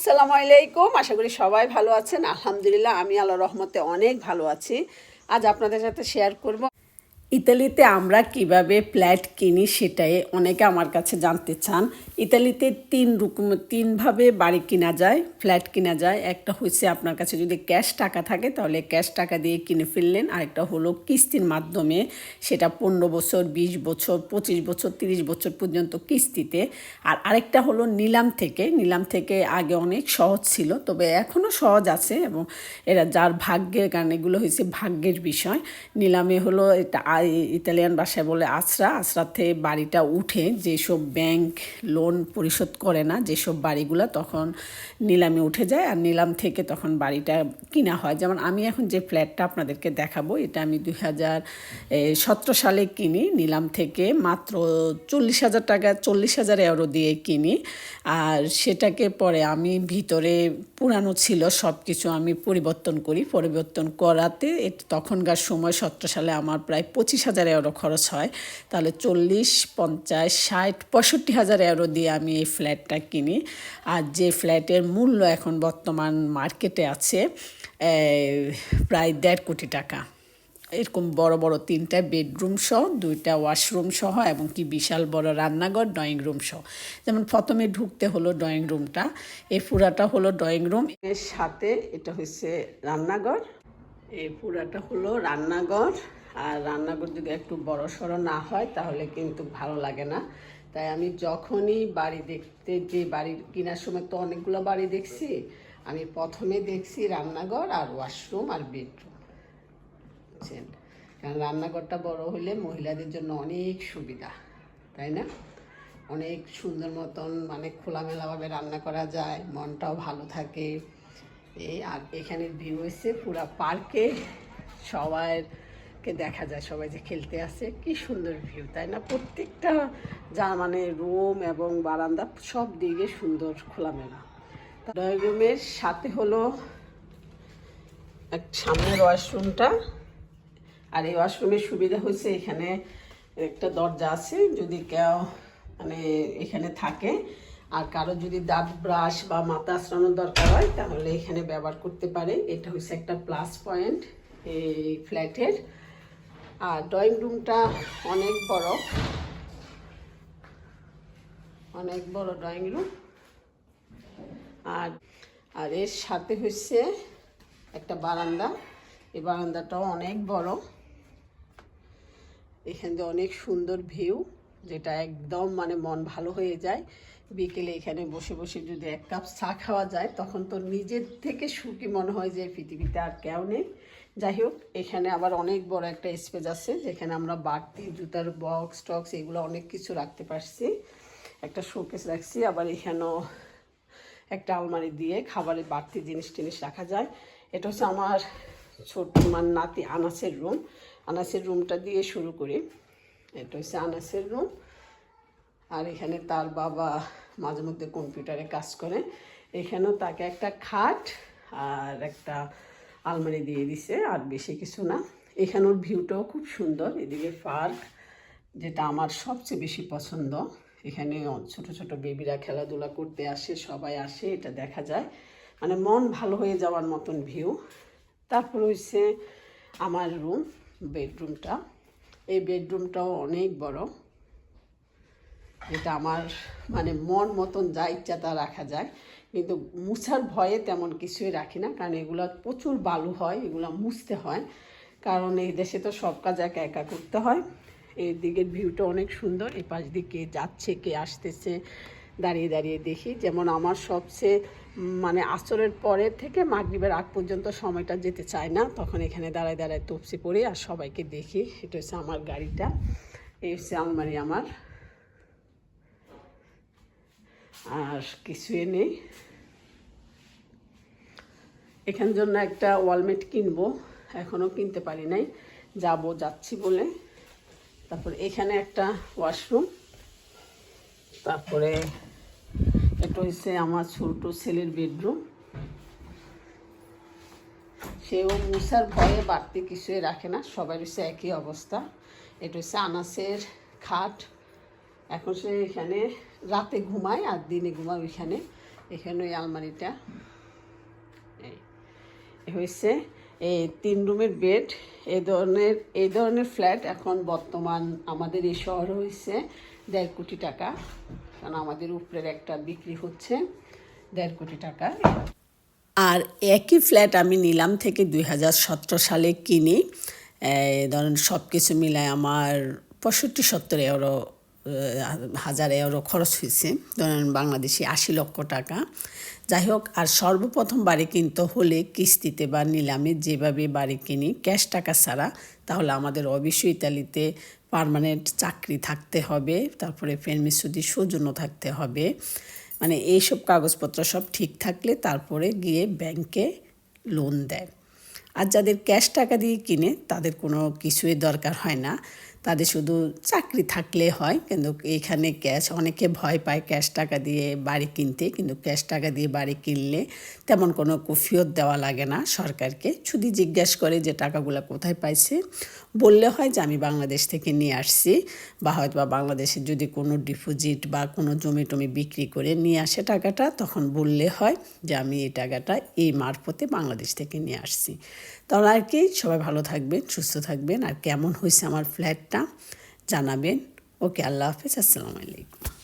আসসালামু আলাইকুম। আশা করি সবাই ভালো আছেন। আলহামদুলিল্লাহ, আমি আল্লাহ রহমতে অনেক ভালো আছি। আজ আপনাদের সাথে শেয়ার করব ইতালিতে আমরা কীভাবে ফ্ল্যাট কিনি সেটাই অনেকে আমার কাছে জানতে চান। ইতালিতে তিন রকম, তিনভাবে বাড়ি কিনা যায়, ফ্ল্যাট কিনা যায়। একটা হচ্ছে আপনার কাছে যদি ক্যাশ টাকা থাকে, তাহলে ক্যাশ টাকা দিয়ে কিনে ফেললেন। আরেকটা হলো কিস্তির মাধ্যমে, সেটা পনেরো বছর, বিশ বছর, পঁচিশ বছর, তিরিশ বছর পর্যন্ত কিস্তিতে। আর আরেকটা হলো নিলাম থেকে। নিলাম থেকে আগে অনেক সহজ ছিল, তবে এখনও সহজ আছে এবং এরা যার ভাগ্যের কারণে এগুলো হয়েছে ভাগ্যের বিষয়। নিলামে হলো এটা ইতালিয়ান ভাষায় বলে আশ্রা, আশ্রাতে বাড়িটা উঠে যেসব ব্যাংক লোন পরিশোধ করে না, যেসব বাড়িগুলো তখন নিলামে উঠে যায় আর নিলাম থেকে তখন বাড়িটা কিনা হয়। যেমন আমি এখন যে ফ্ল্যাটটা আপনাদেরকে দেখাবো, এটা আমি দুই হাজার সতেরো সালে কিনি, নিলাম থেকে মাত্র চল্লিশ হাজার টাকা, চল্লিশ হাজার এওরো দিয়ে কিনি। আর সেটাকে পরে আমি ভিতরে পুরানো ছিল সব কিছু আমি পরিবর্তন করি। পরিবর্তন করাতে তখনকার সময়, সতেরো সালে আমার প্রায় পঁচিশ হাজার এওরো খরচ হয়। তাহলে চল্লিশ, পঞ্চাশ, ষাট, পঁয়ষট্টি হাজার এওরো দিয়ে আমি এই ফ্ল্যাটটা কিনি। আর যে ফ্ল্যাটের মূল্য এখন বর্তমান মার্কেটে আছে প্রায় দেড় কোটি টাকা। এরকম বড় বড় তিনটা বেডরুম সহ, দুইটা ওয়াশরুম সহ, এবং কি বিশাল বড় রান্নাঘর ড্রয়িং রুম সহ। যেমন প্রথমে ঢুকতে হলো ড্রয়িং রুমটা এই পুরাটা হলো ড্রয়িং রুম এর সাথে এটা হচ্ছে রান্নাঘর। এই পুরাটা হলো রান্নাঘর। আর রান্নাঘর যদি একটু বড় সড়ো না হয়, তাহলে কিন্তু ভালো লাগে না। তাই আমি যখনই বাড়ি দেখতে যে বাড়ি কেনার সময় তো অনেকগুলো বাড়ি দেখছি, আমি প্রথমে দেখছি রান্নাঘর আর ওয়াশরুম আর বেডরুম। বুঝছেন? কারণ রান্নাঘরটা বড় হলে মহিলাদের জন্য অনেক সুবিধা, তাই না? অনেক সুন্দর মতন মানে খোলামেলাভাবে রান্না করা যায়, মনটাও ভালো থাকে। এই আর এখানের ভিউ হচ্ছে পুরা পার্কে সবাইকে দেখা যায় সবাই যে খেলতে আসে, কি সুন্দর ভিউ তাই না? প্রত্যেকটা যা মানে রুম এবং বারান্দা সব দিকে সুন্দর খোলামেলা। ড্রয়িং রুমের সাথে হলো এক সামনের ওয়াশরুমটা আর এই ওয়াশরুমের সুবিধা হচ্ছে এখানে একটা দরজা আছে, যদি কেউ মানে এখানে থাকে। আর কারও যদি দাঁত ব্রাশ বা মাথা আশ্রানোর দরকার হয়, তাহলে এখানে ব্যবহার করতে পারে। এটা হচ্ছে একটা প্লাস পয়েন্ট এই ফ্ল্যাটের আর ড্রয়িং রুমটা অনেক বড়। অনেক বড় ড্রয়িং রুম। আর আর এর সাথে হচ্ছে একটা বারান্দা। এই বারান্দাটাও অনেক বড়। এখান দিয়ে অনেক সুন্দর ভিউ, যেটা একদম মানে মন ভালো হয়ে যায়। বিকেলে এখানে বসে বসে যদি এক কাপ চা খাওয়া যায়, তখন তো নিজের থেকে সুখী মনে হয় যে পৃথিবীতে আর কেউ নেই। যাই হোক এখানে আবার অনেক বড় একটা স্পেস আছে যেখানে আমরা বাড়তি জুতার বক্স টক্স এগুলো অনেক কিছু রাখতে পারছি। একটা শোকেস রাখছি। আবার এখানেও একটা আলমারি দিয়ে খাবারের বাড়তি জিনিস টিনিস রাখা যায়। এটা হচ্ছে আমার ছোট আমার নাতি আনাসের রুম আনাসের রুমটা দিয়ে শুরু করি। এটা হচ্ছে আনাসের রুম আর এখানে তার বাবা মাঝে মধ্যে কম্পিউটারে কাজ করে। এখানেও তাকে একটা খাট আর একটা আলমারি দিয়ে দিছে, আর বেশি কিছু না। এখানের ভিউটাও খুব সুন্দর, এদিকে পার্ক, যেটা আমার সবচেয়ে বেশি পছন্দ। এখানে ছোট ছোট বেবিরা খেলাধুলা করতে আসে, সবাই আসে, এটা দেখা যায়। মানে মন ভালো হয়ে যাওয়ার মতন ভিউ। তারপর হচ্ছে আমার রুম, বেডরুমটা। এই বেডরুমটাও অনেক বড়। এটা আমার মানে মন মতন যা ইচ্ছা তা রাখা যায়। কিন্তু মুছার ভয়ে তেমন কিছুই রাখি না, কারণ এগুলো প্রচুর বালু হয়, এগুলো মুছতে হয়। কারণ এই দেশে তো সব কাজ একা একা করতে হয়। এই দিকের ভিউটা অনেক সুন্দর এই পাশ দিয়ে কে যাচ্ছে, কে আসতেছে, দাঁড়িয়ে দাঁড়িয়ে দেখি। যেমন আমার সবচেয়ে মানে আসরের পরে থেকে মাগরিবের আগ পর্যন্ত সময়টা যেতে চায় না, তখন এখানে দাঁড়ায় দাঁড়ায় তপসি পড়ি আর সবাইকে দেখি। এটা হচ্ছে আমার গাড়িটা, এই হচ্ছে আলমারি আমার। আর কিছুই নেই। এখান জন্য একটা ওয়ালমেট কিনবো। এখনও কিনতে পারি নাই। যাব, যাচ্ছি বলে। তারপর এখানে একটা ওয়াশরুম তারপরে এটা হচ্ছে আমার ছোট ছেলের বেডরুম সেও মুসার ভয়ে বাড়তি কিছুই রাখে না। সবাই হচ্ছে একই অবস্থা। এটা হচ্ছে আনাসের খাট। এখন সে এখানে রাতে ঘুমায় আর দিনে ঘুমায় ওইখানে। এখানে ওই আলমারিটা। হয়েছে এই তিন রুমের বেড। এই ধরনের এই ধরনের ফ্ল্যাট এখন বর্তমান আমাদের এই শহরে হয়েছে দেড় কোটি টাকা। কারণ আমাদের উপরের একটা বিক্রি হচ্ছে দেড় কোটি টাকা। আর একই ফ্ল্যাট আমি নিলাম থেকে দুই হাজার সতেরো সালে কিনি। ধরেন সব কিছু মিলায় আমার পঁয়ষট্টি সত্তর এরো হাজার এরো খরচ হয়েছে। ধরেন বাংলাদেশি আশি লক্ষ টাকা। যাই হোক, আর সর্বপ্রথম বাড়ি কিনতে হলে কিস্তিতে বা নিলামে যেভাবে বাড়ি কিনি, ক্যাশ টাকা ছাড়া, তাহলে আমাদের অবশ্যই ইতালিতে পার্মানেন্ট চাকরি থাকতে হবে, তারপরে ফেরমিসুদি সৌজন্য থাকতে হবে। মানে এইসব কাগজপত্র সব ঠিক থাকলে তারপরে গিয়ে ব্যাংকে লোন দেয়। আর যাদের ক্যাশ টাকা দিয়ে কিনে, তাদের কোনো কিছুই দরকার হয় না। তাদের শুধু চাকরি থাকলে হয়, কিন্তু এইখানে ক্যাশ, অনেকে ভয় পায় ক্যাশ টাকা দিয়ে বাড়ি কিনতে, কিন্তু ক্যাশ টাকা দিয়ে বাড়ি কিনলে তেমন কোনো কুফিয়ত দেওয়া লাগে না সরকারকে। শুধু জিজ্ঞাসা করে যে টাকাগুলো কোথায় পাইছে, বললে হয় যে আমি বাংলাদেশ থেকে নিয়ে আসছি, বা হয়তো বা বাংলাদেশের যদি কোনো ডিপোজিট বা কোনো জমি টমি বিক্রি করে নিয়ে আসে টাকাটা, তখন বললে হয় যে আমি এই টাকাটা এই মারফতে বাংলাদেশ থেকে নিয়ে আসছি। তাহলে আর কি, সবাই ভালো থাকবেন, সুস্থ থাকবেন, আর কেমন হয়েছে আমার ফ্ল্যাটটা জানাবেন। ওকে আল্লাহ হাফিজ আসসালামু আলাইকুম।